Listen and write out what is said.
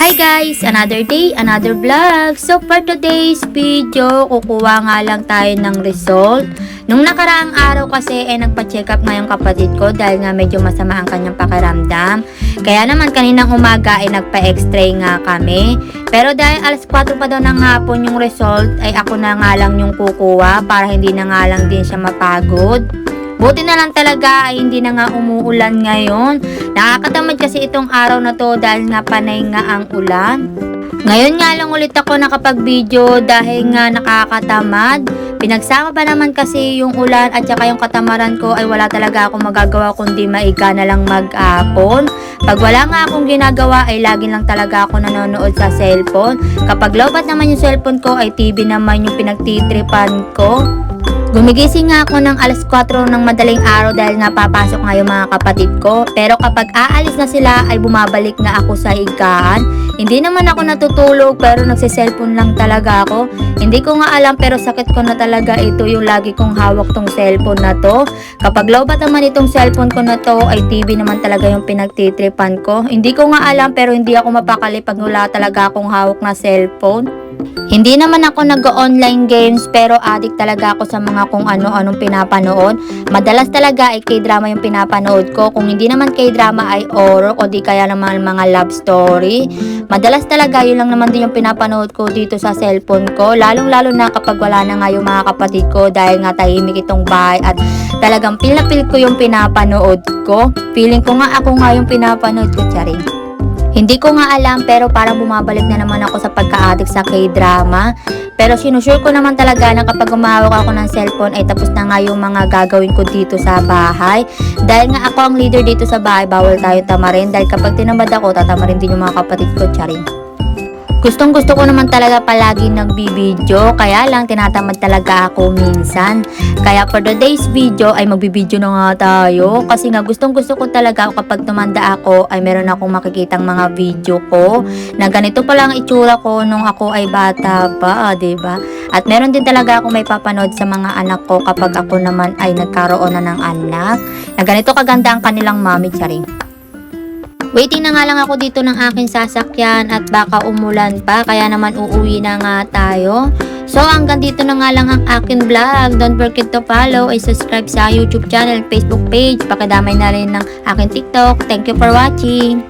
Hi guys! Another day, another vlog. So for today's video, kukuha nga lang tayo ng result. Nung nakaraang araw kasi eh nagpa-check up nga yung kapatid ko dahil nga medyo masama ang kanyang pakiramdam. Kaya naman kaninang umaga ay nagpa-x-ray nga kami. Pero dahil alas 4 pa daw ng hapon yung result ay ako na nga lang yung kukuha para hindi na nga lang din siya mapagod. Buti na lang talaga ay hindi na nga umuulan ngayon. Nakakatamad kasi itong araw na to dahil nga panay nga ang ulan. Ngayon nga lang ulit ako nakapag-video dahil nga nakakatamad. Pinagsama ba naman kasi yung ulan at saka yung katamaran ko ay wala talaga akong magagawa kundi maiga na lang mag-apon. Pag wala nga akong ginagawa ay lagi lang talaga ako nanonood sa cellphone. Kapag lobat naman yung cellphone ko ay TV naman yung pinagtitripan ko. Gumigising nga ako ng alas 4 ng madaling araw dahil nga papasok nga yung mga kapatid ko. Pero kapag aalis na sila ay bumabalik na ako sa higaan. Hindi naman ako natutulog pero nagsiselfone lang talaga ako. Hindi ko nga alam pero sakit ko na talaga ito yung lagi kong hawak tong cellphone na to. Kapag lowbat naman itong cellphone ko na to ay TV naman talaga yung pinagtitripan ko. Hindi ko nga alam pero hindi ako mapakali pag wala talaga akong hawak na cellphone. Hindi naman ako nag-online games pero addict talaga ako sa mga kung ano-anong pinapanood. Madalas talaga ay k-drama yung pinapanood ko. Kung hindi naman k-drama ay horror o di kaya naman mga love story. Madalas talaga yun lang naman din yung pinapanood ko dito sa cellphone ko. Lalong-lalo na kapag wala na nga yung mga kapatid ko dahil nga tahimik itong bahay at talagang pil na pil ko yung pinapanood ko. Feeling ko nga ako nga yung pinapanood ko, Charing. Hindi ko nga alam pero parang bumabalik na naman ako sa pagka-addict sa K-drama. Pero sinusure ko naman talaga na kapag umawak ako ng cellphone ay tapos na nga yung mga gagawin ko dito sa bahay. Dahil nga ako ang leader dito sa bahay, bawal tayo tamarin. Dahil kapag tinamad ako, tatamarin din yung mga kapatid ko, charing. Gustong gusto ko naman talaga palagi nagbibideo, kaya lang tinatamad talaga ako minsan. Kaya for today's video ay magbibideo na nga tayo. Kasi nga gustong gusto ko talaga kapag tumanda ako ay meron akong makikitang mga video ko. Na ganito pala ang itsura ko nung ako ay bata pa, ah, ba? At meron din talaga ako may papanood sa mga anak ko kapag ako naman ay nagkaroon na ng anak. Na ganito kaganda ang kanilang mami, charing. Waiting na nga lang ako dito ng aking sasakyan at baka umulan pa kaya naman uuwi na nga tayo. So hanggang dito na nga lang ang akin vlog. Don't forget to follow and subscribe sa YouTube channel, Facebook page. Pakadamay na rin ng aking TikTok. Thank you for watching.